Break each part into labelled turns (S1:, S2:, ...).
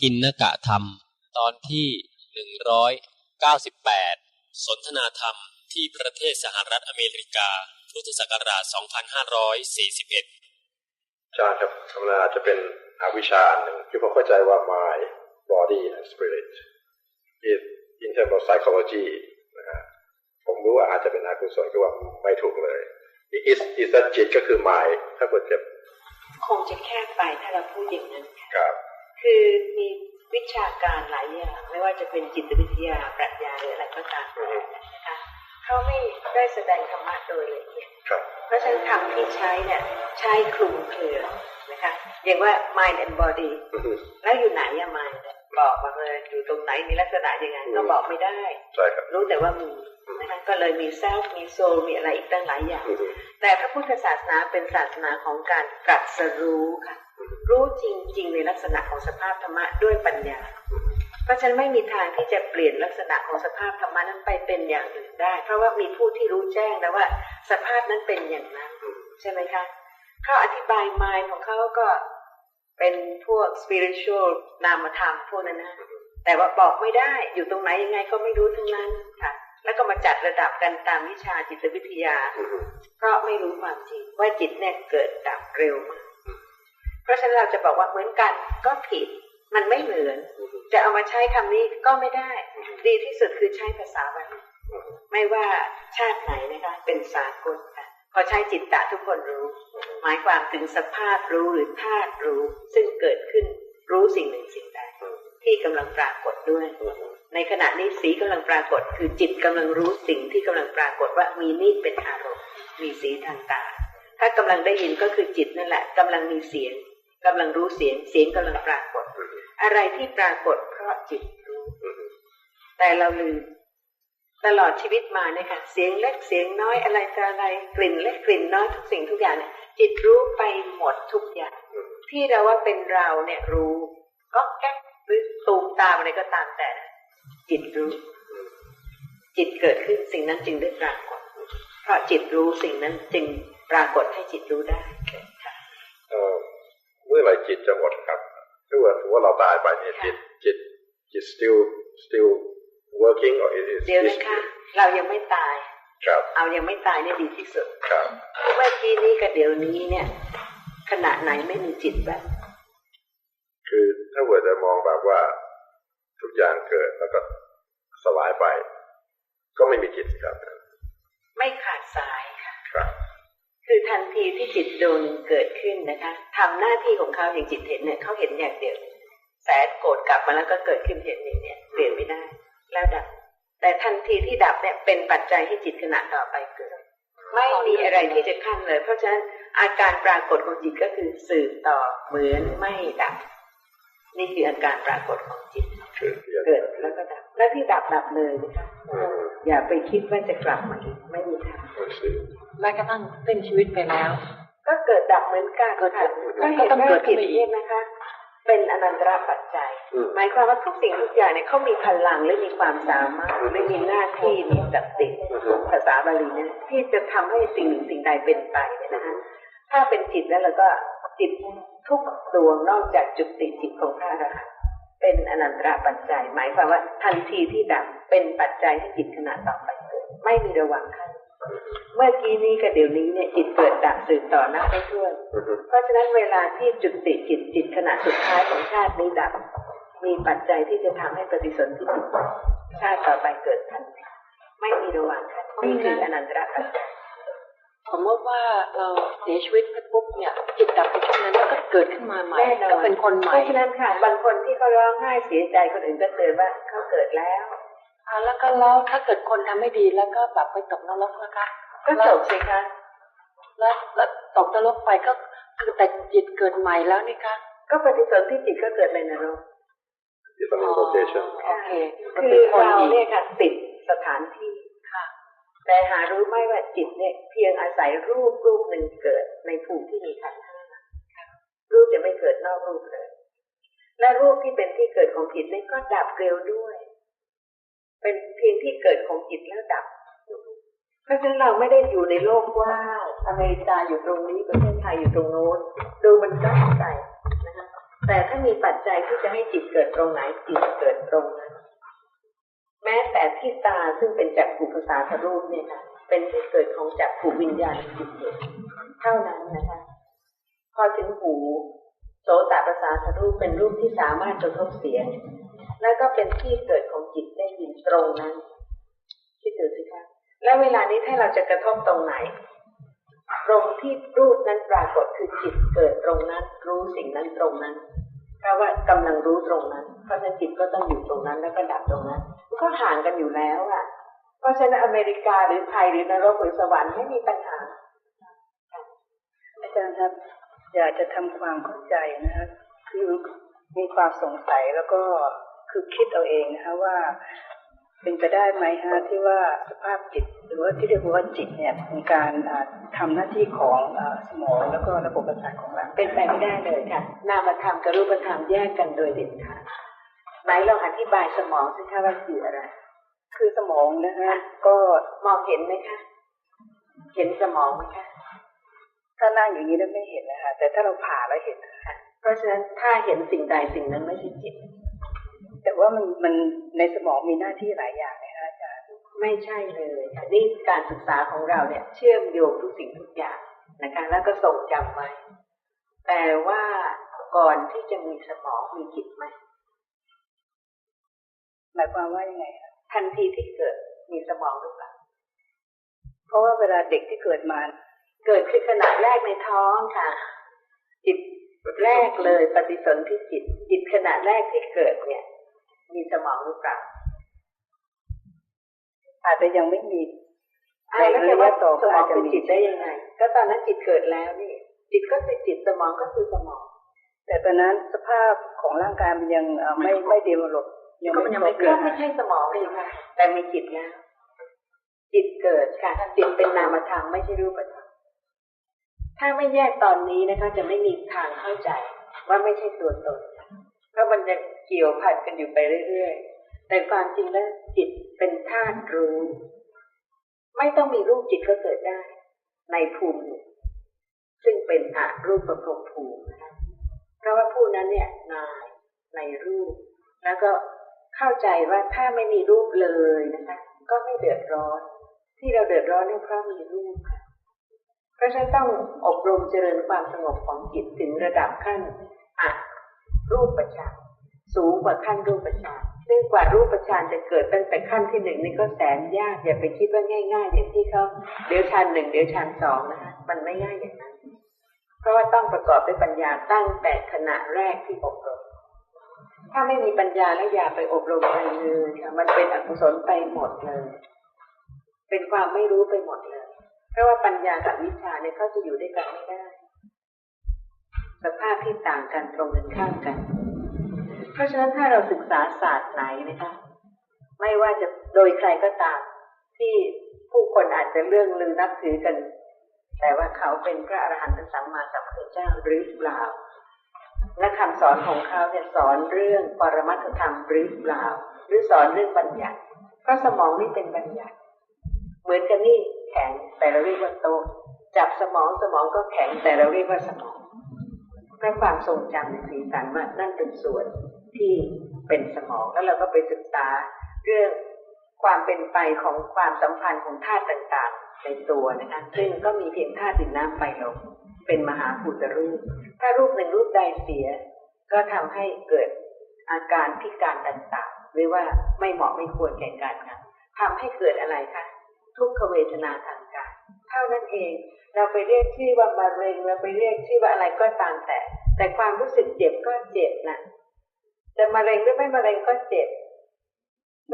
S1: กินนกะธรรม ตอนที่หนึ่งร้อยเก้าสิบแปดสนทนาธรรมที่ประเทศสหรัฐอเมริกา พุทธศักราช2541
S2: อาจารย์ครับธรรมดาจะเป็นอวิชชาอันหนึ่งที่ผมเข้าใจว่า mind body and spirit is in terms of psychology นะฮะผมรู้ว่าอาจจะเป็นอกุศลก็ว่าไม่ถูกเลย is is that จิตก็คือ mind ถ้าเกิดจะ
S3: คงจะแคบไปถ้าเราพูดอย่างนั้นค่ะ
S2: กับ
S3: คือมีวิชาการหลายอย่าง ไม่ว่าจะเป็นจิตวิทยาปรัชญาหรืออะไรก็ตามแต่นะคะเขาไม่ได้แสดงธรรมะโดยละเอียด
S2: ครับ
S3: เพราะฉะนั้นคำที่ใช้เนี่ยใช้คลุมเครือนะคะอย่างว่า mind and body
S2: อือฮึ
S3: แล้วอยู่ไหนอะ mind เนี่ยบอกมาเลยอยู่ตรงไหนมีลักษณะยังไงก็บอกไม่ได้
S2: ใช่ครับ
S3: รู้แต่ว่ามีนะคะก็เลยมี self มี soul มีอะไรอีกตั้งหลายอย่าง
S2: อือฮึ
S3: แต่พระพุทธศาสนาเป็นศาสนาของการตรัสรู้ค่ะ รู้จริง ๆ ในลักษณะของสภาพธรรมะด้วยปัญญา เพราะฉันไม่มีทางที่จะเปลี่ยนลักษณะของสภาพธรรมะนั้นไปเป็นอย่างอื่นได้ เพราะว่ามีผู้ที่รู้แจ้งแล้วว่า สภาพนั้นเป็นอย่างนั้น ใช่ไหมคะเขาอธิบาย mind ของเขาก็เป็นพวก spiritual นามธรรมพวกนั้นนะแต่ว่าบอกไม่ได้อยู่ตรงไหนยังไงก็ไม่รู้ทั้งนั้นค่ะ แล้วก็มาจัดระดับกันตามวิชาจิตวิทยา เพราะไม่รู้ความจริงว่าจิตเนี่ยเกิดดับเร็วมาก เพราะฉะนั้นเราจะบอกว่าเหมือนกันก็ผิด มันไม่เหมือน จะเอามาใช้คำนี้ก็ไม่ได้ ดีที่สุดคือใช้ภาษาบาลีไม่ว่าชาติไหนนะคะ เป็นสากลค่ะพอใช้จิตตะทุกคนรู้ หมายความถึงสภาพรู้หรือธาตุรู้ ซึ่งเกิดขึ้นรู้สิ่งหนึ่งสิ่งใดที่กำลังปรากฏด้วย ในขณะนี้สีกำลังปรากฏ คือจิตกำลังรู้สิ่งที่กำลังปรากฏว่ามีนี่เป็นอารมณ์มีสีทางตาถ้ากำลังได้ยินก็คือจิตนั่นแหละกำลังมีเสียง กำลังรู้เสียง เสียงกำลังปรากฏ อะไรที่ปรากฏเพราะจิตรู้
S2: อือฮึ
S3: แต่เราลืมตลอดชีวิตมาเนี่ยค่ะ เสียงเล็กเสียงน้อยอะไรจะอะไรกลิ่นเล็กกลิ่นน้อยทุกสิ่งทุกอย่างเนี่ยจิตรู้ไปหมดทุกอย่าง
S2: อืม
S3: ที่เราว่าเป็นเราเนี่ยรู้ ก็แก๊กหรือตูมตามอะไรก็ตามแต่นะจิตรู้ จิตเกิดขึ้นสิ่งนั้นจึงได้ปรากฏ เพราะจิตรู้สิ่งนั้นจึงปรากฏให้จิตรู้ได้ค่ะ
S2: เอ่อเมื่อไหรจิตจะหมดครับคือว่าถือว่าเราตายไปเนี่ยจิตจิตจิต still still working or it is
S3: เดี๋ยวนะคะเรายังไม่ตาย
S2: ครับ
S3: เอายังไม่ตายเนี่ยดีที่สุด
S2: ครับ
S3: เมื่อกี้นี้กับเดี๋ยวนี้เนี่ย ขณะไหนไม่มีจิตแบบ
S2: คือถ้าเกิดจะมองแบบว่า ทุกอย่างเกิดแล้วก็สลายไป ก็ไม่มีจิตครับ
S3: ไม่ขาดสายค่ะ
S2: ครับ
S3: คือทันทีที่จิตดวงหนึ่งเกิดขึ้นนะคะทำหน้าที่ของเขาอย่างจิตเห็นเนี่ยเขาเห็นอย่างเดียวแสนโกรธกลับมาแล้วก็เกิดขึ้นเห็นอย่างเนี่ยเปลี่ยนไม่ได้แล้วดับ แต่ทันทีที่ดับเนี่ยเป็นปัจจัยให้จิตขณะต่อไปเกิดไม่มีอะไรที่จะขั้นเลย เพราะฉะนั้นอาการปรากฏของจิตก็คือสืบต่อเหมือนไม่ดับ นี่คืออาการปรากฏของจิตเกิดแล้วก็ดับ แล้วที่ดับดับเลยนะคะ
S2: อืม
S3: อย่าไปคิดว่าจะกลับมาอีกไม่มีทาง
S2: เแม้
S4: กระทั่งสิ้นชีวิตไปแล้ว
S3: ก็เกิดดับเหมือนกัน
S4: เกิดดั
S3: ค่ะ
S4: บ
S3: ก็เห็น
S4: ก็ต้อง
S3: ว่า
S4: เกิดขึ้
S3: จิต
S4: นมาอีก
S3: เนี่ยนะคะ เป็นอนันตรปัจจัย
S2: อืม
S3: หมายความว่าทุกสิ่งทุกอย่างเนี่ยเขามีพลังและมีความสามารถและมีหน้าที่มีสติภาษาบาลีเนี่ยที่จะทำให้สิ่งหนึ่งสิ่งใดเป็นไปเนี่ยนะคะถ้าเป็นจิตแล้วเราก็จิตทุกดวงนอกจากจุติจิตของพระอรหันต์เป็นอนันตรปัจจัย หมายความว่าทันทีที่ดับเป็นปัจจัยให้จิตขณะต่อไปเกิดไม่มีระหว่างขั้น เมื่อกี้นี้กับเดี๋ยวนี้เนี่ยจิตเกิดดับสืบต่อนับไม่ถ้วน
S2: อือฮึ
S3: เพราะฉะนั้นเวลาที่จุติจิตจิตขณะสุดท้ายของชาตินี้ดับ มีปัจจัยที่จะทำให้ปฏิสนธิจิตชาติต่อไปเกิดทันทีไม่มีระหว่างขั้นนี่คืออนันตรปัจจัย
S4: สมมติว่าเราเสียชีวิตไปปุ๊บเนี่ย จิตดับไปช่วงนั้นแล้วก็เกิดขึ้นมาใหม่
S3: แน่นอน
S4: ก็เป็นคนให
S3: เพ
S4: ม่
S3: ราะฉะนั้นค่ะบางคนที่เขาร้องไห้เสียใจคนอื่นก็เตือนว่าเขาเกิดแล้ว
S4: อ่าแล้วก็แล้วถ้าเกิดคนทำไม่ดีแล้วก็แบบไปตกนรกนะคะ
S3: ก็จบสิคะ
S4: แล้วแล้วตกนรกไปก็คือแต่จิตเกิดใหม่แล้วนี่คะ
S3: ก็ปฏิสนธิจิตก็เกิดในนรก
S2: ที่ต้องมี location
S4: โอเคก็
S3: คื
S4: เป็น
S3: อ
S4: คน
S3: เรา
S4: อีก
S3: เนี่ยค่ะติดสถานที่
S4: ค่ะ
S3: แต่หารู้ไหมว่าจิตเนี่ย เพียงอาศัยรูปรูปหนึ่งเกิดในภูมิที่มีขันธ์ห้ารูปจะไม่เกิดนอกรูปเลย และรูปที่เป็นที่เกิดของจิตนี่ก็ดับเร็วด้วย เป็นเพียงที่เกิดของจิตแล้วดับ เพราะฉะนั้นเราไม่ได้อยู่ในโลกกว้างอเมริกาอยู่ตรงนี้ประเทศไทยอยู่ตรงโน้นดูมันก็ใจนะคะแต่ถ้ามีปัจจัยที่จะให้จิตเกิดตรงไหนจิตเกิดตรงนั้นแม้แต่ที่ตาซึ่งเป็นจักขุภาษาทรูปเนี่ยค่ะเป็นที่เกิดของจักขุวิญญาณจิตเดียวเท่านั้นนะคะพอถึงหูโสตประสาทรูปเป็นรูปที่สามารถกระทบเสียง แล้วก็เป็นที่เกิดของจิตได้ยินตรงนั้นคิดดูสิคะ แล้วเวลานี้ถ้าเราจะกระทบตรงไหน ตรงที่รูปนั้นปรากฏคือจิตเกิดตรงนั้น รู้สิ่งนั้นตรงนั้นเพราะว่ากำลังรู้ตรงนั้น เพราะฉะนั้นจิตก็ต้องอยู่ตรงนั้นแล้วก็ดับตรงนั้นก็ห่างกันอยู่แล้วอะเพราะฉะนั้นอเมริกาหรือไทยหรือนรกหรือสวรรค์ไม่มีปัญหา
S5: อาจารย์ครับอยากจะทำความเข้าใจนะคะคือมีความสงสัยแล้วก็คือคิดเอาเองนะคะว่า เป็นไปได้ไหมฮะที่ว่าสภาพจิต หรือว่าที่เรียกว่าจิตเนี่ยเป็นการอ่าทำหน้าที่ของอ่าสมองแล้วก็ระบบประสาทของเรา
S3: เป็นไปไม่ได้เลยค่ะ นามธรรมกับรูปธรรมแยกกันโดยเด็ดขาดไหนลองอธิบายสมองสิคะว่าคืออะไร
S5: คือสมองนะคะก็
S3: มองเห็นไหมคะเห็นสมองไหมคะ
S5: ถ้านั่งอย่างนี้แล้วไม่เห็นนะคะแต่ถ้าเราผ่าแล้วเห็นนะคะ
S3: เพราะฉะนั้นถ้าเห็นสิ่งใดสิ่งนั้นไม่ใช่จิต
S5: แต่ว่ามันมันในสมองมีหน้าที่หลายอย่างนะคะอาจารย์
S3: ไม่ใช่เลยค่ะนี่การศึกษาของเราเนี่ย เชื่อมโยงทุกสิ่งทุกอย่างนะคะ แล้วก็ทรงจำไว้ แต่ว่าก่อนที่จะมีสมองมีจิตไหม
S5: หมายความว่ายังไงคะ
S3: ทันทีที่เกิดมีสมองหรือเปล่า
S5: เพราะว่าเวลาเด็กที่เกิดมา
S3: เกิดขึ้นขณะแรกในท้องค่ะ จิตแรกเลยปฏิสนธิจิต จิตขณะแรกที่เกิดเนี่ย มีสมองหรือเปล่า
S5: อาจจะยังไม่มี
S3: อ้าวแล้วจะว่า
S5: ในระยะต่อ
S3: สมอง
S5: อาจจะ
S3: เป็น
S5: มี
S3: จิตได้ยังไง ก็ตอนนั้นจิตเกิดแล้วนี่ จิตก็คือจิตสมองก็คือสมอง
S5: แต่ตอนนั้นสภาพของร่างกายมันยังเอ่อไม่ไม่เดเวลลปยัง
S3: ก็
S5: ไม่
S3: มันยัง
S5: คร
S3: ไม่
S5: บ
S3: เกิดไม่ใช่สมองเลยค่ะแต่มีจิตแล้วจิตเกิดค่ะจิตเป็นนามธรรมไม่ใช่รูปธรรมถ้าไม่แยกตอนนี้นะคะจะไม่มีทางเข้าใจ ว่าไม่ใช่ตัวตนเพราะมันจะ เกี่ยวพันกันอยู่ไปเรื่อยๆ แต่ความจริงแล้วจิตเป็นธาตุรู้ ไม่ต้องมีรูปจิตก็เกิดได้ ในภูมิ ซึ่งเป็นอารูปประพรมภูมินะคะเพราะว่าผู้นั้นเนี่ยนายในรูป แล้วก็เข้าใจว่าถ้าไม่มีรูปเลยนะคะ ก็ไม่เดือดร้อน ที่เราเดือดร้อนเนี่ยเพราะมีรูปค่ะเพราะฉะนั้นต้องอบรมเจริญความสงบของจิตถึงระดับขั้นอะรูปประชาน สูงกว่าขั้นรูปประชานซึ่งกว่ารูปประชานจะเกิดตั้งแต่ขั้นที่หนึ่งนี่ก็แสนยาก อย่าไปคิดว่าง่าย ๆ อย่างที่เขาเดี๋ยวชานหนึ่งเดี๋ยวชานสองนะคะมันไม่ง่ายอย่างนั้น เพราะว่าต้องประกอบด้วยปัญญาตั้งแต่ขณะแรกที่อบรม ถ้าไม่มีปัญญาแล้วอย่าไปอบรมอะไรเลยค่ะมันเป็นอกุศลไปหมดเลย เป็นความไม่รู้ไปหมดเลย เพราะว่าปัญญากับวิชาเนี่ยเขาจะอยู่ด้วยกันไม่ได้ สภาพที่ต่างกันตรงกันข้ามกัน เพราะฉะนั้นถ้าเราศึกษาศาสตร์ไหนนะคะ ไม่ว่าจะโดยใครก็ตาม ที่ผู้คนอาจจะเรื่องลือนับถือกัน แต่ว่าเขาเป็นพระอรหันตสัมมาสัมพุทธเจ้าหรือเปล่าและคำสอนของเขาเนี่ยสอนเรื่องปรมัตถธรรมหรือเปล่า หรือสอนเรื่องบัญญัติเพราะสมองนี่เป็นบัญญัติ เหมือนกันนี่แข็งแต่เราเรียกว่าโตจับสมองสมองก็แข็งแต่เราเรียกว่าสมองเพราะความทรงจำในสีสันว่านั่นเป็นส่วน ที่เป็นสมองแล้วเราก็ไปศึกษาเรื่องความเป็นไปของความสัมพันธ์ของธาตุต่างๆ ในตัวนะคะซึ่งก็มีเพียงธาตุดินน้ำไฟลมเป็นมหาภูตรูป ถ้ารูปหนึ่งรูปใดเสีย ก็ทำให้เกิดอาการพิการต่างๆ หรือว่าไม่เหมาะไม่ควรแก่การงานทำให้เกิดอะไรคะทุกขเวทนาทางกายเท่านั้นเอง เราไปเรียกชื่อว่ามะเร็งเราไปเรียกชื่อว่าอะไรก็ตามแต่ แต่ความรู้สึกเจ็บก็เจ็บนะ จะมะเร็งหรือไม่มะเร็งก็เจ็บ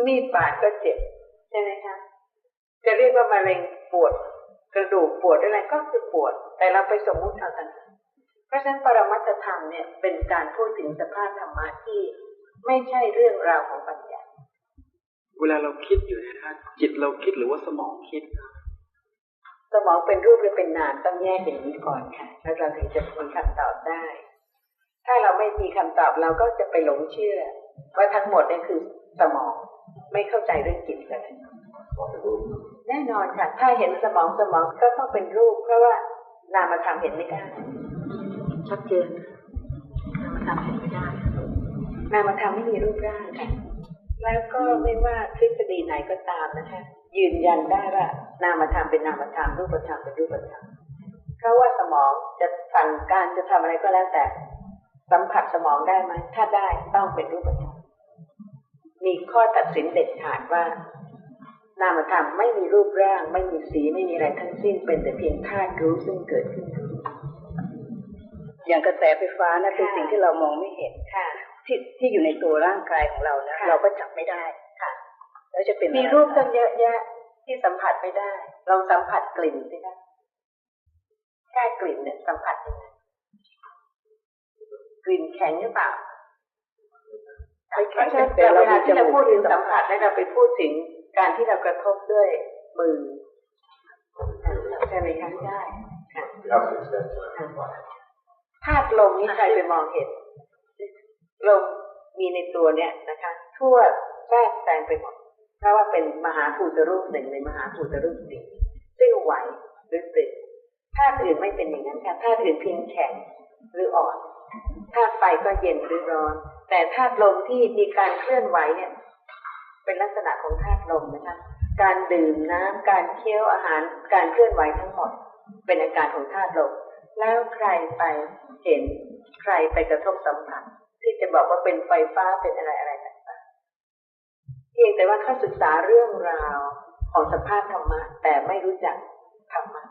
S3: มีดบาดก็เจ็บ ใช่ไหมคะ จะเรียกว่ามะเร็งปวด กระดูกปวดอะไรก็คือปวด แต่เราไปสมมุติเอาต่างหากเพราะฉะนั้นปรมัตถธรรมเนี่ยเป็นการพูดถึงสภาพธรรมะที่ไม่ใช่เรื่องราวของปัญญา
S6: เวลาเราคิดอยู่เนยนะจิตเราคิดหรือว่าสมองคิด
S3: สมองเป็นรูปหรือเป็นนามต้องแยกอย่างนี้ก่อนค่ะ แล้วเราถึงจะมีคำตอบได้ ถ้าเราไม่มีคำตอบเราก็จะไปหลงเชื่อ ว่าทั้งหมดนี่คือสมองไม่เข้าใจเรื่องจิตเลยแน่นอนค่ะ ถ้าเห็นสมองสมองก็ต้องเป็นรูป เพราะว่านามธรรมเห็นไม่ได้ชัดเจนนามธรรมเห็นไม่ได้ นามธรรมไม่มีรูปร่างค่ะแล้วก็ไม่ว่าทฤษฎีไหนก็ตามนะคะ ยืนยันได้ว่านามธรรมเป็นนามธรรมรูปธรรมเป็นรูปธรรมเพราะว่าสมองจะสั่งการจะทำอะไรก็แล้วแต่ สัมผัสสมองได้ไหมถ้าได้ต้องเป็นรูปธรรมมีข้อตัดสินเด็ดขาดว่า นามธรรมไม่มีรูปร่าง ไม่มีสีไม่มีอะไรทั้งสิ้น เป็นแต่เพียงธาตุรู้ซึ่งเกิดขึ้น
S5: อย่างกระแสไฟฟ้านะเป็นสิ่งที่เรามองไม่เห็น
S3: ค่ะ
S5: ที่ที่อยู่ในตัวร่างกายของเรานะ
S3: ค่ะ
S5: เราก็จับไม่ได้
S3: ค่ะ
S5: แล้วจะเป็น
S3: มี
S5: อะไร
S3: รูปตั้งเยอะแยะที่สัมผัสไม่ได้ลองสัมผัสกลิ่นสิคะแค่กลิ่นเนี่ยสัมผัสยังไง กลิ่นแข็งหรือเปล่า
S5: ไม่
S3: เพ
S5: แข็
S3: ราะ
S5: ง
S3: ฉะนั้น
S5: แต่
S3: เว
S5: เรา
S3: ลา
S5: มีจ
S3: ที่เรา
S5: มู
S3: พู
S5: ก
S3: ดถึงสัมผัสแล้วเราไปพูดถึงการที่เรากระทบด้วยมือใช่ไหมคะใช่ค่ะ
S2: We have six senses.
S3: ธาตุลมนี่ใครไปมองเห็นลมมีในตัวเนี่ยนะคะ ทั่วแทรกแซงไปหมดเพราะว่าเป็นมหาภูตรูปหนึ่งในมหาภูตรูปสี่ซึ่งไหวหรือตึงธาตุอื่นไม่เป็นอย่างนั้นค่ะธาตุอื่นเพียงแข็งหรืออ่อน ธาตุไฟก็เย็นหรือร้อน แต่ธาตุลมที่มีการเคลื่อนไหวเนี่ย เป็นลักษณะของธาตุลมนะคะ การดื่มน้ำการเคี้ยวอาหาร การเคลื่อนไหวทั้งหมด เป็นอาการของธาตุลม แล้วใครไปเห็นใครไปกระทบสัมผัสที่จะบอกว่าเป็นไฟฟ้าเป็นอะไรอะไรต่างๆเพียงแต่ว่าเขาศึกษาเรื่องราวของสภาพธรรมะแต่ไม่รู้จักธรรมะ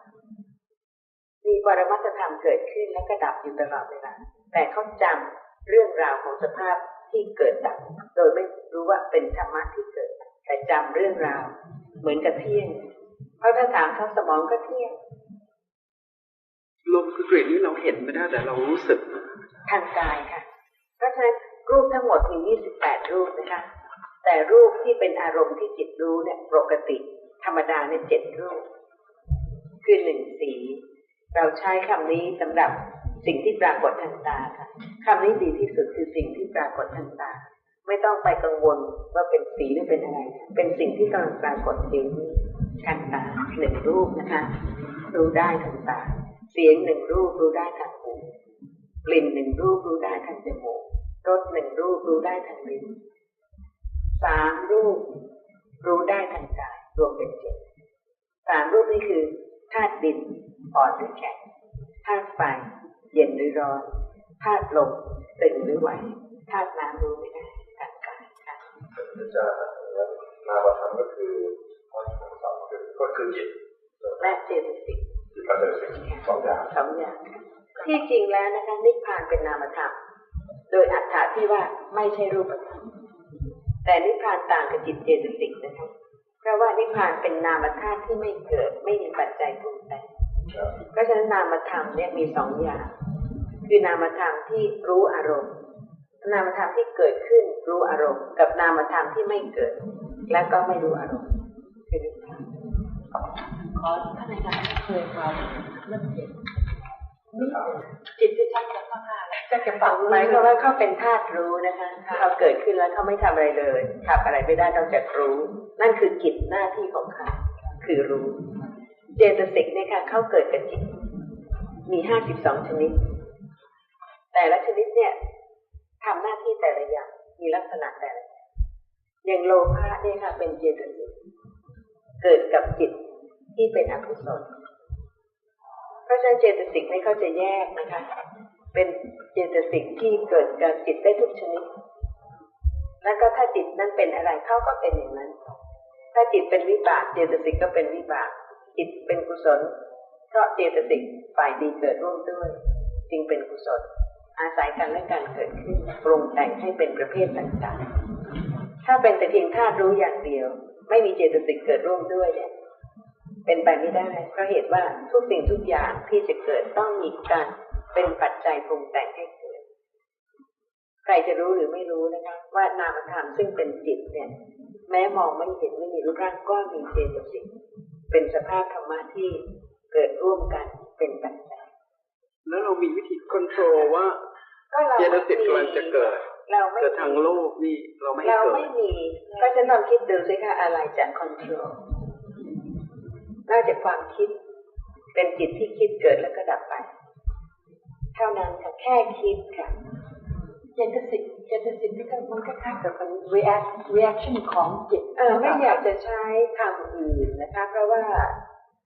S3: มีปรมัตถธรรมเกิดขึ้นแล้วก็ดับอยู่ตลอดเวลาแต่เขาจำเรื่องราวของสภาพที่เกิดดับโดยไม่รู้ว่าเป็นธรรมะที่เกิดดับแต่จำเรื่องราว เหมือนกับเที่ยง เพราะถ้าถามเขาสมองก็เที่ยง
S6: ลมคือกลิ่นนี่เราเห็นไม่ได้แต่เรารู้สึกนะ
S3: ทางกายค่ะ เพราะฉะนั้นรูปทั้งหมดมี 28 รูปนะคะ แต่รูปที่เป็นอารมณ์ที่จิตรู้เนี่ยปกติ ธรรมดาเนี่ยเจ็ดรูป คือหนึ่งสี เราใช้คำนี้สำหรับสิ่งที่ปรากฏทางตาค่ะคำนี้ดีที่สุดคือสิ่งที่ปรากฏทางตา ไม่ต้องไปกังวลว่าเป็นสีหรือเป็นอะไร เป็นสิ่งที่กำลังปรากฏอยู่ทางตาหนึ่งรูปนะคะ รู้ได้ทางตา เสียงหนึ่งรูปรู้ได้ทางหูกลิ่นหนึ่งรูปรู้ได้ทางจมูกรสหนึ่งรูปรู้ได้ทางลิ้นสามรูปรู้ได้ทางกายรวมเป็นเจ็ดสามรูปนี่คือ ธาตุดินอ่อนหรือแข็งธาตุไฟเย็นหรือร้อนธาตุลมตึงหรือไหวธาตุน้ำรู้ไม่ได้ทางกายค่ะ
S2: จารย์นั้นามธรรมก็คือข้อที่สองคือก็คือจิต
S3: และเจตสิก
S2: จิตกับเจตสิกสองอย่าง
S3: สองอย่างที่จริงแล้วนะคะนิพพานเป็นนามธรรมโดยอัตถาที่ว่าไม่ใช่รูปธรรมแต่นิพพานต่างกับจิตเจตสิกนะคะ เพราะว่านิพพานเป็นนามธาตุที่ไม่เกิด ไม่มีปัจจัยปรุงแต่งเพราะฉะนั้นนามธรรมเนี่ยมีสองอย่าง คือนามธรรมที่รู้อารมณ์ นามธรรมที่เกิดขึ้นรู้อารมณ์ กับนามธรรมที่ไม่เกิด และก็ไม่รู้อารมณ์คือนิพพาน
S4: ขอท่านอาจารย์เคยความเรื่องจิต
S2: ครับ
S4: จิตที่ชักจะเข้าหน้าแล้วก็จะฝัง
S3: หมายความว่าเขาเป็นธาตุรู้นะคะเขาเกิดขึ้นแล้วเขาไม่ทำอะไรเลยทำอะไรไม่ได้นอกจากรู้ นั่นคือกิจหน้าที่ของเขาคือรู้ เจตสิกเนี่ยค่ะเขาเกิดกับจิต มีห้าสิบสองชนิด แต่ละชนิดเนี่ยทำหน้าที่แต่ละอย่างมีลักษณะแต่ละอย่างอย่างโลภะเนี่ยค่ะ เป็นเจตสิกเกิดกับจิตที่เป็นอกุศลเพ ราะฉะนั้นเจตสิกนี่เขาจะแยกนะคะ เป็นเจตสิกที่เกิดกับจิตได้ทุกชนิด แล้วก็ถ้าจิตนั้นเป็นอะไรเขาก็เป็นอย่างนั้น ถ้าจิตเป็นวิบากเจตสิกก็เป็นวิบาก จิตเป็นกุศล เพราะเจตสิกฝ่ายดีเกิดร่วมด้วย จึงเป็นกุศล อาศัยกันและการเกิดขึ้นปรุงแต่งให้เป็นประเภทต่างๆ ถ้าเป็นแต่เพียงธาตุรู้อย่างเดียว ไม่มีเจตสิกเกิดร่วมด้วยเนี่ย เป็นไปไม่ได้ เพราะเหตุว่าทุกสิ่งทุกอย่างที่จะเกิดต้องมีการเป็นปัจจัยปรุงแต่งให้เกิด ใครจะรู้หรือไม่รู้นะคะว่านามธรรมซึ่งเป็นจิตเนี่ย แม้มองไม่เห็นไม่มีรูปร่างก็มีเจตสิกเป็นสภาพธรรมะที่เกิดร่วมกันเป็นปัจจัย
S6: แล้วเรามีวิธีคอนโทรลว่า
S3: ก็เรา
S6: เจตสิกกำลังจะเกิด
S3: เราไม่
S6: แต่ทางโลกนี่เราไม่ให้
S3: เรา
S6: เกิด
S3: ไม่มี ก็จะลองคิดดูสิคะอะไรจะคอนโทรล นอกจากความคิด เป็นจิตที่คิดเกิดแล้วก็ดับไป เท่านั้นค่ะแค่คิดค่ะ
S4: เจตสิกเจตสิกนี่ก็มันคล้ายๆกับเป็น react reaction ของจิต
S3: เออไม่อยากจะใช้คำอื่นนะคะ เพราะว่า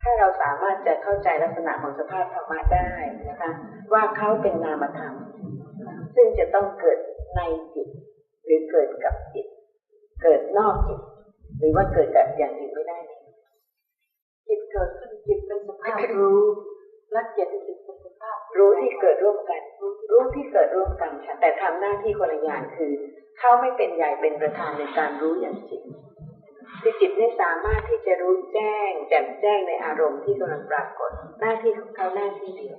S3: ถ้าเราสามารถจะเข้าใจลักษณะของสภาพธรรมะได้นะคะ ว่าเขาเป็นนามธรรม ซึ่งจะต้องเกิดในจิต หรือเกิดกับจิต เกิดนอกจิต หรือว่าเกิดกับอย่างอื่นไม่ได้ เลย
S4: จิตเกิดขึ้นจิตเป็นสภาพรู้และเจตสิกเป็นสภาพ
S3: รู้ที่เกิดร่วมกัน รู้ที่เกิดร่วมกันค่ะแต่ทำหน้าที่คนละอย่างคือ เขาไม่เป็นใหญ่เป็นประธานในการรู้อย่างจิตคือจิตนี่สามารถที่จะรู้แจ้งแจ่มแจ้งในอารมณ์ที่กำลังปรากฏ หน้าที่ของเขาหน้าที่เดียว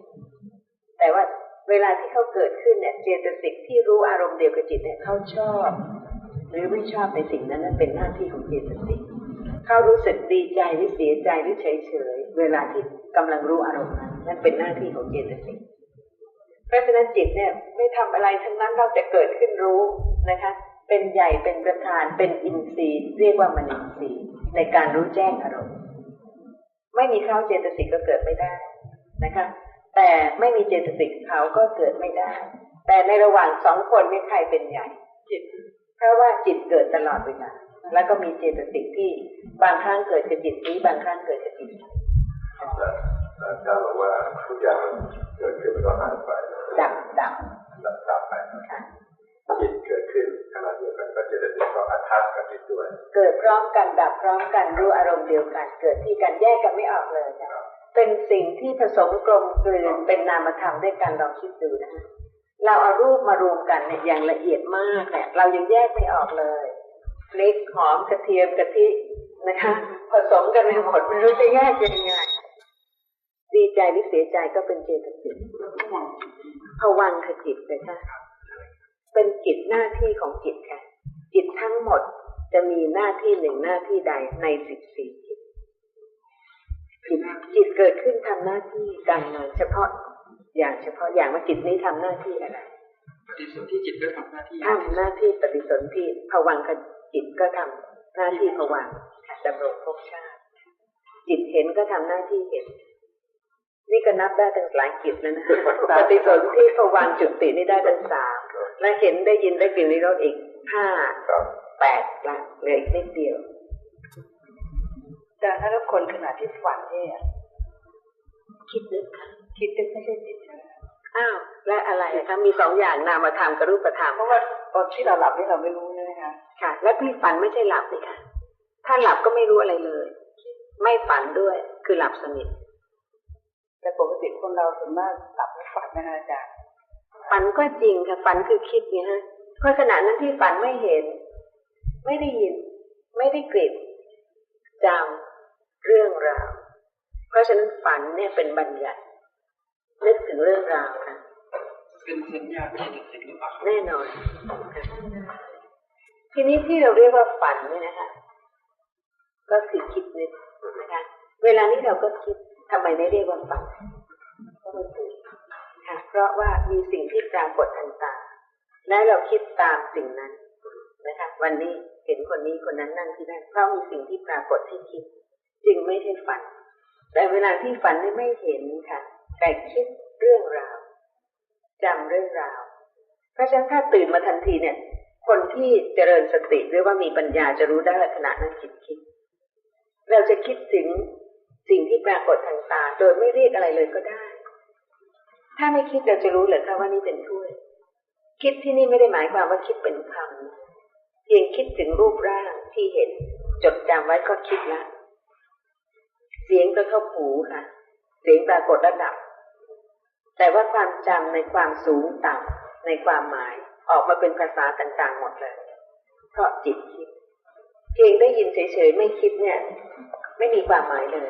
S3: แต่ว่าเวลาที่เขาเกิดขึ้นเนี่ยเจตสิกที่รู้อารมณ์เดียวกับจิตเนี่ยเขาชอบ หรือไม่ชอบในสิ่งนั้นนั่นเป็นหน้าที่ของเจตสิก เขารู้สึกดีใจหรือเสียใจหรือเฉยเฉยๆเวลาที่กำลังรู้อารมณ์นั้นนั่นเป็นหน้าที่ของเจตสิกเพราะฉะนั้นจิตเนี่ยไม่ทำอะไรทั้งนั้นเราจะเกิดขึ้นรู้นะคะ เป็นใหญ่เป็นประธานเป็นอินทรีย์เรียกว่ามันอินทรีย์ในการรู้แจ้งอารมณ์ ไม่มีเขาเจตสิกก็เกิดไม่ได้นะคะ แต่ไม่มีเจตสิกเขาก็เกิดไม่ได้ แต่ในระหว่างสองคนนี่ใครเป็นใหญ่จิต เพราะว่าจิตเกิดตลอดเวลา แล้วก็มีเจตสิกที่บางครั้งเกิดกับจิตนี้บางครั้งเกิดกับจิตนี้
S2: แต่แต่อาจารย์บอกว่าทุกอย่างเกิดขึ้นแล้วก็หายไป
S3: ดับดับ
S2: ดับดับไปจิตเกิดขึ้นขณะเดียวกันก็เจตสิกก็อัตทักับจิตด้วย
S3: เกิดพร้อมกันดับพร้อมกันรู้อารมณ์เดียวกัน เกิดที่กันแยกกันไม่ออกเลยค่ะเป็นสิ่งที่ผสมกลมกลืนเป็นนามธรรมด้วยกันลองคิดดูนะคะเราเอารูปมารวมกันเนี่ยอย่างละเอียดมากเนี่ยเรายังแยกไม่ออกเลย พริกหอมกระเทียมกะทินะคะผสมกันไปหมดไม่รู้จะแยกยังไงดีใจหรือเสียใจก็เป็นเจตสิกผวังค์คือจิตเลยค่ะเป็นจิตหน้าที่ของจิตค่ะ จิตทั้งหมดจะมีหน้าที่หนึ่งหน้าที่ใดในสิบสี่จิตจิตจิตเกิดขึ้นทำหน้าที่การงานเฉพาะอย่างเฉพาะอย่างว่าจิตนี้ทำหน้าที่อะไร
S6: ปฏิสนธิจิตก็ทำหน้าที่
S3: ทำหน้าที่ปฏิสนธิภวังคจิต ก็ทำหน้าที่ภวังค์ดำรงภพชาติ จิตเห็นก็ทำหน้าที่เห็น นี่ก็นับได้ตั้งหลายจิตแล้วนะปฏิสนธิภวังค์จุตินี่ได้ตั้งสามและเห็นได้ยินได้กลิ่นได้รสอีกห้า
S2: ครับ
S3: แปดละเหลืออีกนิดเดียว
S5: แต่ถ้าคนขณะที่ฝันเนี่ย
S3: คิดนึกค่ะ
S5: คิดนึกไม่ใช่จิตใช่ไหม
S3: อ้าวและอะไรอะคะมีสองอย่างนามธรรมกับรูปธรรม
S5: เพราะว่าตอนที่เราหลับนี่เราไม่รู้ใช่ไหมคะ
S3: ค่ะ และที่ฝันไม่ใช่หลับเลยค่ะ ถ้าหลับก็ไม่รู้อะไรเลย ไม่ฝันด้วย คือหลับสนิท
S5: แต่ปกติคนเราส่วนมากหลับไม่ฝันนะคะอาจารย์
S3: ฝันก็จริงค่ะ ฝันคือคิดไงฮะ เพราะขณะนั้นที่ฝันไม่เห็น ไม่ได้ยิน ไม่ได้กลิ่นจำเรื่องราว เพราะฉะนั้นฝันเนี่ยเป็นบัญญัตินึกถึงเรื่องราวค่ะ
S6: เป็นสัญญาเจตสิกหรือเปล่า
S3: แน่นอนค่ะ ทีนี้ที่เราเรียกว่าฝันเนี่ยนะคะ ก็คือคิดนึกนะคะ เวลานี้เราก็คิดทำไมไม่เรียกว่าฝันก็ไม่ถูกค่ะเพราะว่ามีสิ่งที่ปรากฏทันตาและเราคิดตามสิ่งนั้นนะคะ วันนี้เห็นคนนี้คนนั้นนั่งที่นั่นเพราะมีสิ่งที่ปรากฏที่คิด จึงไม่ใช่ฝัน แต่เวลาที่ฝันไม่เห็นค่ะ แต่คิดเรื่องราวจำเรื่องราว เพราะฉะนั้นถ้าตื่นมาทันทีเนี่ย คนที่เจริญสติหรือว่ามีปัญญาจะรู้ได้ว่าขณะนั้นจิตคิด เราจะคิดถึงสิ่งที่ปรากฏทางตาโดยไม่เรียกอะไรเลยก็ได้ ถ้าไม่คิดเราจะรู้เหรือคะว่านี่เป็นถ้วย คิดที่นี่ไม่ได้หมายความว่าคิดเป็นคำเพียงคิดถึงรูปร่างที่เห็น จดจำไว้ก็คิดละเสียงก็เข้าหูค่ะ เสียงปรากฏระดับ แต่ว่าความจำในความสูงต่ำในความหมาย ออกมาเป็นภาษาต่างๆหมดเลย เพราะจิตคิดเพียงได้ยินเฉยๆไม่คิดเนี่ย ไม่มีความหมายเลย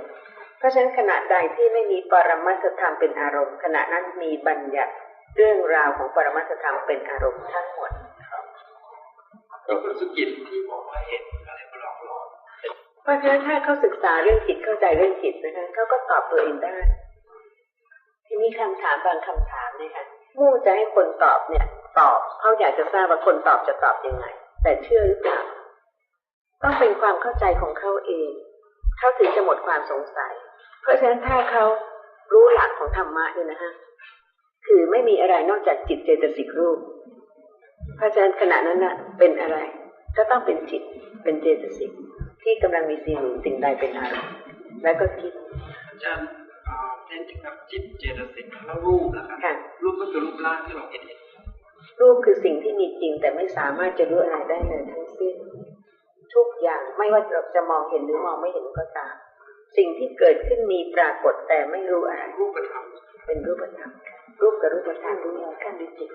S3: เพราะฉะนั้นขณะใดที่ไม่มีปรมัตถธรรมเป็นอารมณ์ ขณะนั้นมีบัญญัติเรื่องราวของปรมัตถธรรมเป็นอารมณ์ทั้งหมด
S6: ที่คุณสุกิจที่บอกว่าเห็นอะไรก็ลองลอง
S3: เพราะฉะนั้นถ้าเขาศึกษาเรื่องจิตเข้าใจเรื่องจิตนะคะเขาก็ตอบตัวเองได้ ทีนี้คำถามบางคำถามเนี่ยค่ะ มู่จะให้คนตอบเนี่ย ตอบเขาอยากจะทราบว่าคนตอบจะตอบยังไง แต่เชื่อหรือเปล่าต้องเป็นความเข้าใจของเขาเองเขาถึงจะหมดความสงสัย เพราะฉะนั้นถ้าเขารู้หลักของธรรมะเนี่ยนะฮะคือไม่มีอะไรนอกจากจิตเจตสิกรูปเพราะฉะนั้นขณะนั้นน่ะ เป็นอะไร ก็ต้องเป็นจิต เป็นเจตสิกที่กำลังมีสิ่งหนึ่งสิ่งใดเป็นอารมณ์แล้วก็คิด
S6: อาจารย์อ่า เน้นถึงแบบจิตเจตสิกแล้วรูปนะครับ
S3: ค่ะ
S6: รูปก็คือรูปร่างที่เราเห็นเห็น
S3: รูปคือสิ่งที่มีจริงแต่ไม่สามารถจะรู้อะไรได้เลยทั้งสิ้น ทุกอย่างไม่ว่าเราจะมองเห็นหรือมองไม่เห็นก็ตาม สิ่งที่เกิดขึ้นมีปรากฏแต่ไม่รู้อะไร
S6: รูปธรรม
S3: เป็นรูปธรรมรูปกับรูปธรรมรู้แล้วขั้นดิจิต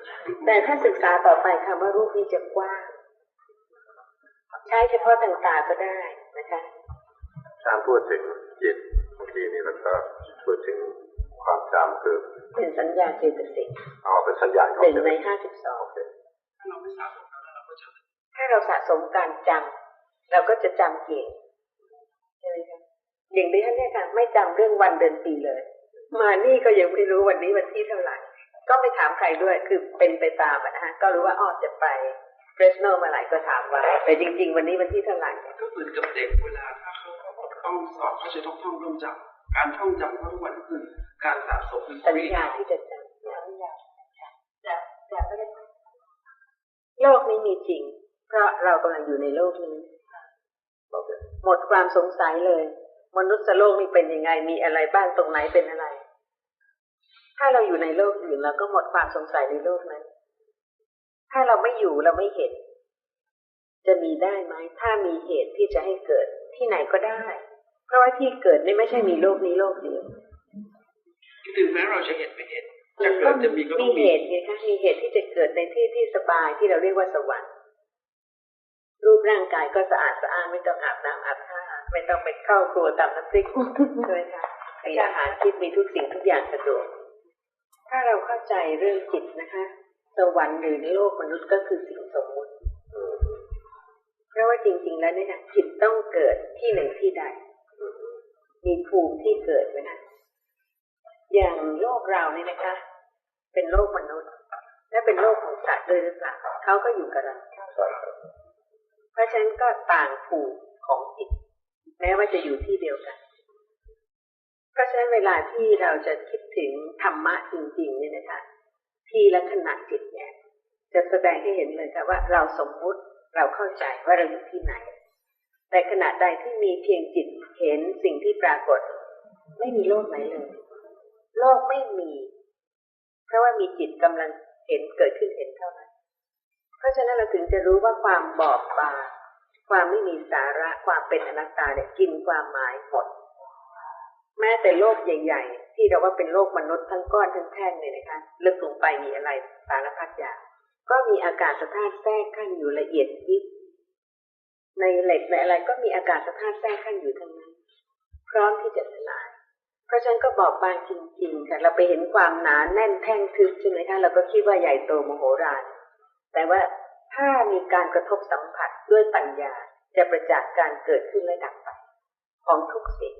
S3: แต่ถ้าศึกษาต่อไปคำว่ารูปนี้จะกว้างใช้เฉพาะทางตาก็ได้นะคะ
S2: การพูดถึงจิต บางทีนี่เราก็พูดถึงความจำคือ
S3: เป็นสัญญาเจตสิก
S2: เอาเป็นสัญญาณของ
S3: หนึ่ง
S2: จิต
S3: ในห้าสิบสอง
S6: ถ้าเราไม่สะสมแล้วเราก็จะ
S3: ถ้าเราสะสมการจำเราก็จะจำเก่งใช่ไหมคะอย่างดิฉันเนี่ยค่ะไม่จำเรื่องวันเดือนปีเลย มานี่ก็ยังไม่รู้วันนี้วันที่เท่าไหร่ก็ไม่ถามใครด้วยคือเป็นไปตามอะนะฮะก็รู้ว่าอ้อจะไปเฟรชโนมาไหลก็ถามไว้แต่จริง ๆ วันนี้วันที่เท่าไหร่
S6: ก็เหมือนกับเด็กเวลาถ้าเขา ต้องสอบเขาจะต้องท่องร่วมจำการท่องจำเขาทุกวันก็คือการสะสมเป็น
S3: สัญญาที่จะจำสัญญาจะจะไม่ได้โลกนี้มีจริง เพราะเรากำลังอยู่ในโลกนี้ หมดความสงสัยเลย มนุษย์โลกนี้เป็นยังไง มีอะไรบ้างตรงไหนเป็นอะไร ถ้าเราอยู่ในโลกอื่นเราก็หมดความสงสัยในโลกนั้น ถ้าเราไม่อยู่เราไม่เห็น จะมีได้ไหม ถ้ามีเหตุที่จะให้เกิด ที่ไหนก็ได้ เพราะว่าที่เกิดนี่ไม่ใช่มีโลกนี้โลกเดียว
S6: ถึงแม้เราจะเห็นไม่เห็นจะเกิดจะมีก็ต้
S3: มี
S6: อง
S3: เห
S6: มี
S3: ตุไงคะมีเหตุที่จะเกิดในที่ที่สบายที่เราเรียกว่าสวรรค์รูปร่างกายก็สะอาดสะอาดไม่ต้องอาบน้ำอาบท่าไม่ต้องไปเข้าครัวตามน้ำพริกใช่ไหมคะมีอาหารคิดมีทุกสิ่งทุกอย่างสะดวก ถ้าเราเข้าใจเรื่องจิตนะคะ สวรรค์หรือโลกมนุษย์ก็คือสิ่งสมมุติ เพราะว่าจริง ๆ แล้วเนี่ยนะจิตต้องเกิดที่หนึ่งที่ใด มีภูมิที่เกิดนะคะอย่างโลกเราเนี่ยนะคะ เป็นโลกมนุษย์ และเป็นโลกของสัตว์ด้วยหรือเปล่าเขาก็อยู่กับเรา
S2: ใช่ครับ
S3: เพราะฉะนั้นก็ต่างภูมิของจิต แม้ว่าจะอยู่ที่เดียวกันเพราะฉะนั้นเวลาที่เราจะคิดถึงธรรมะจริงๆเนี่ยนะคะทีละขณะจิตเนี่ยจะแสดงให้เห็นเลยค่ะว่าเราสมมุติ เราเข้าใจว่าเราอยู่ที่ไหน แต่ขณะใดที่มีเพียงจิตเห็นสิ่งที่ปรากฏ ไม่มีโลกไหนเลย โลกไม่มี เพราะว่ามีจิตกำลังเห็นเกิดขึ้นเห็นเท่านั้น เพราะฉะนั้นเราถึงจะรู้ว่าความบอบบางความไม่มีสาระความเป็นอนัตตาเนี่ยกินความหมายหมดแม้แต่โลกใหญ่ ๆ ที่เราว่าเป็นโลกมนุษย์ทั้งก้อนทั้งแท่งเนี่ยนะคะลึกลงไปมีอะไรสารพัดอย่าง ก็มีอากาศธาตุแทรกขั้นอยู่ละเอียดยิบ ในเหล็กในอะไรก็มีอากาศธาตุแทรกขั้นอยู่ทั้งนั้น พร้อมที่จะสลาย เพราะฉะนั้นก็บอกบางจริงๆค่ะ เราไปเห็นความหนาแน่นแท่งทึบใช่ไหมคะ เราก็คิดว่าใหญ่โตมโหฬารแต่ว่าถ้ามีการกระทบสัมผัสด้วยปัญญาจะประจักษ์การเกิดขึ้นและดับไป ของทุกสิ่ง